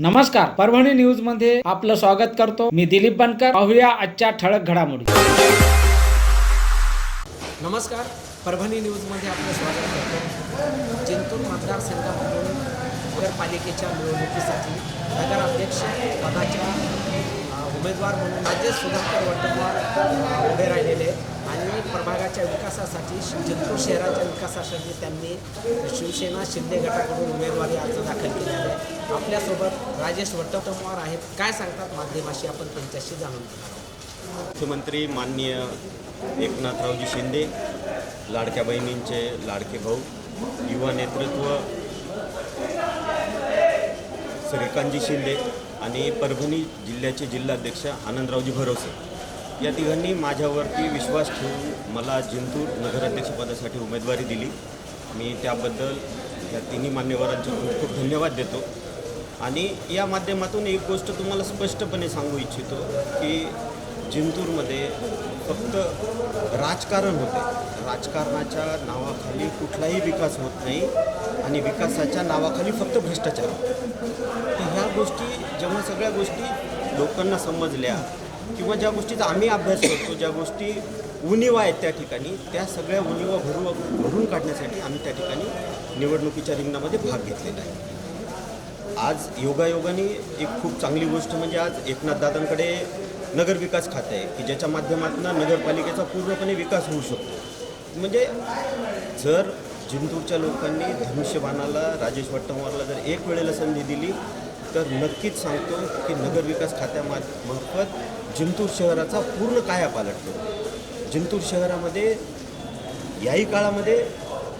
नमस्कार परभणी न्यूजमध्ये आपलं स्वागत करतो. मी दिलीप बनकर. पाहूया आजच्या ठळक घडामोडी. नमस्कार परभणी न्यूजमध्ये आपलं स्वागत करतो. जिंतूर मतदारसंघामधून नगरपालिकेच्या निवडणुकीसाठी नगराध्यक्ष पदाच्या उमेदवार म्हणून राजेश सुधाकर वटकुमार उभे राहिलेले आणि प्रभागाच्या विकासासाठी जिंतूर शहराच्या विकासासाठी त्यांनी शिवसेना शिंदे गटाकडून उमेदवारी अर्ज दाखल केलेला आहे आपल्यासोबत राजेश वटकुमार आहेत. काय सांगतात माध्यमाशी आपण त्यांच्याशी जाणून घेणार मुख्यमंत्री माननीय एकनाथरावजी शिंदे लाडक्या बहिणींचे लाडके भाऊ युवा नेतृत्व श्रीकांतजी शिंदे आणि परभणी जिल्ह्याचे जिल्हाध्यक्ष आनंदरावजी भरोसे. या तिघांनी माझ्यावरती विश्वास ठेवून मला जिंतूर नगराध्यक्षपदासाठी उमेदवारी दिली. मी त्याबद्दल या तिन्ही मान्यवरांचे खूप खूप धन्यवाद देतो. आणि या माध्यमातून एक गोष्ट तुम्हाला स्पष्टपणे सांगू इच्छितो की जिंतूरमध्ये फक्त राजकारण होते. राजकारणाच्या नावाखाली कुठलाही विकास होत नाही आणि विकासाच्या नावाखाली फक्त भ्रष्टाचार गोष्टी जेव्हा सगळ्या गोष्टी लोकांना समजल्या किंवा ज्या गोष्टीचा आम्ही अभ्यास करतो ज्या गोष्टी उणीवा आहेत त्या ठिकाणी त्या सगळ्या उणीवा भरू भरून काढण्यासाठी आम्ही त्या ठिकाणी निवडणुकीच्या रिंगणामध्ये भाग घेतलेला आहे. आज योगायोगाने एक खूप चांगली गोष्ट म्हणजे आज एकनाथदादांकडे नगरविकास खातं आहे की ज्याच्या माध्यमातून नगरपालिकेचा पूर्णपणे विकास होऊ शकतो. म्हणजे जर जिंतूरच्या लोकांनी धनुष्यबाणाला राजेश वट्टमवारला जर एक वेळेला संधी दिली तर नक्कीच सांगतो की नगरविकास खात्यामार्फत जिंतूर शहराचा पूर्ण कायापालट करू. जिंतूर शहरामध्ये याही काळामध्ये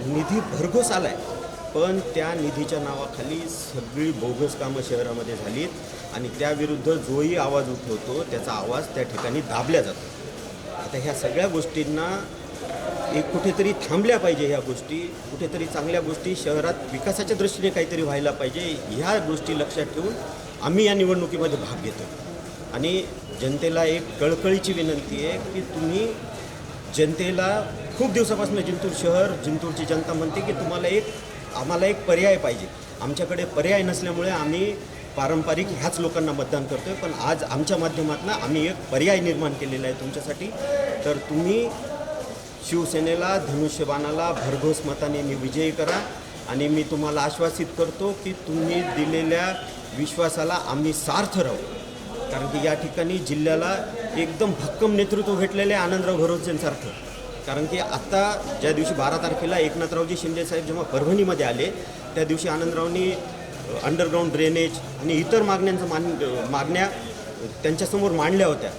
निधी भरघोस आला आहे पण त्या निधीच्या नावाखाली सगळी बोगस कामं शहरामध्ये झालीत आणि त्याविरुद्ध जोही आवाज उठवतो त्याचा आवाज त्या ठिकाणी दाबल्या जातो. आता ह्या सगळ्या गोष्टींना एक कुठेतरी थांबल्या पाहिजे ह्या गोष्टी कुठेतरी चांगल्या गोष्टी शहरात विकासाच्या दृष्टीने काहीतरी व्हायला पाहिजे ह्या गोष्टी लक्षात ठेवून आम्ही या निवडणुकीमध्ये भाग घेतो. आणि जनतेला एक कळकळीची विनंती आहे की तुम्ही जनतेला खूप दिवसापासून जिंतूर शहर जिंतूरची जनता म्हणते की तुम्हाला एक आम्हाला एक पर्याय पाहिजे. आमच्याकडे पर्याय नसल्यामुळे आम्ही पारंपरिक ह्याच लोकांना मतदान करतो आहे पण आज आमच्या माध्यमातून आम्ही एक पर्याय निर्माण केलेला आहे तुमच्यासाठी. तर तुम्ही शिवसेनेला धनुष्यबाणाला भरघोस मताने मी विजयी करा आणि मी तुम्हाला आश्वासित करतो की तुम्ही दिलेल्या विश्वासाला आम्ही सार्थ राहू. कारण की या ठिकाणी जिल्ह्याला एकदम भक्कम नेतृत्व भेटलेले आनंदराव भरोसेंसारखं कारण की आत्ता ज्या दिवशी बारा तारखेला एकनाथरावजी शिंदेसाहेब जेव्हा परभणीमध्ये आले त्या दिवशी आनंदरावनी अंडरग्राऊंड ड्रेनेज आणि इतर मागण्यांचं मान मागण्या त्यांच्यासमोर मांडल्या होत्या.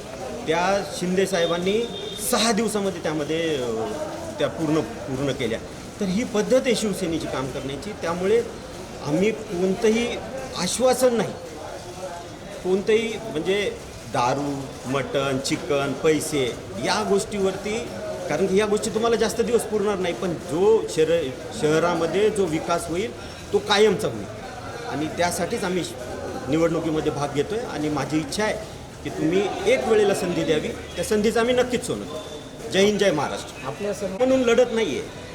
त्या शिंदेसाहेबांनी सहा दिवसामध्ये त्यामध्ये त्या पूर्ण पूर्ण केल्या. तर ही पद्धत आहे शिवसेनेची काम करण्याची. त्यामुळे आम्ही कोणतंही आश्वासन नाही. कोणतंही म्हणजे दारू मटण चिकन पैसे या गोष्टीवरती कारण की या गोष्टी तुम्हाला जास्त दिवस पुरणार नाही पण जो शहर शहरामध्ये जो विकास होईल तो कायमचा होईल. आणि त्यासाठीच आम्ही निवडणुकीमध्ये भाग घेतो आहे आणि माझी इच्छा आहे की तुम्ही एक वेळेला संधी द्यावी. त्या संधीचं आम्ही नक्कीच सोनं जय हिंद जय महाराष्ट्र. आपल्यासमोर म्हणून लढत नाही आहे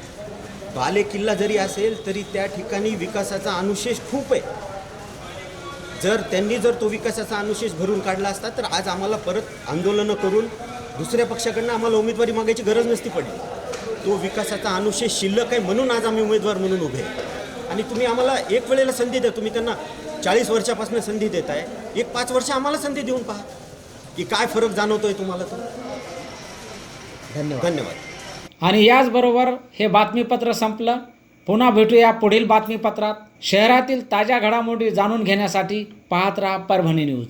बाले किल्ला जरी असेल तरी त्या ठिकाणी विकासाचा अनुशेष खूप आहे. जर त्यांनी जर तो विकासाचा अनुशेष भरून काढला असता तर आज आम्हाला परत आंदोलनं करून दुसऱ्या पक्षाकडनं आम्हाला उमेदवारी मागायची गरज नसती पडली. तो विकासाचा अनुशेष शिल्लक आहे म्हणून आज आम्ही उमेदवार म्हणून उभे आहे. आणि तुम्ही आम्हाला एक वेळेला संधी द्या. तुम्ही त्यांना चाळीस वर्षापासून संधी देत आहे. एक पाच वर्ष आम्हाला संधी देऊन पहा. की काय फरक जाणवतोय तुम्हाला तो? धन्यवाद. धन्यवाद. आणि याचबरोबर हे बातमीपत्र संपलं. पुन्हा भेटूया पुढील बातमीपत्रात. शहरातील ताज्या घडामोडी जाणून घेण्यासाठी पाहत राहा परभणी न्यूज.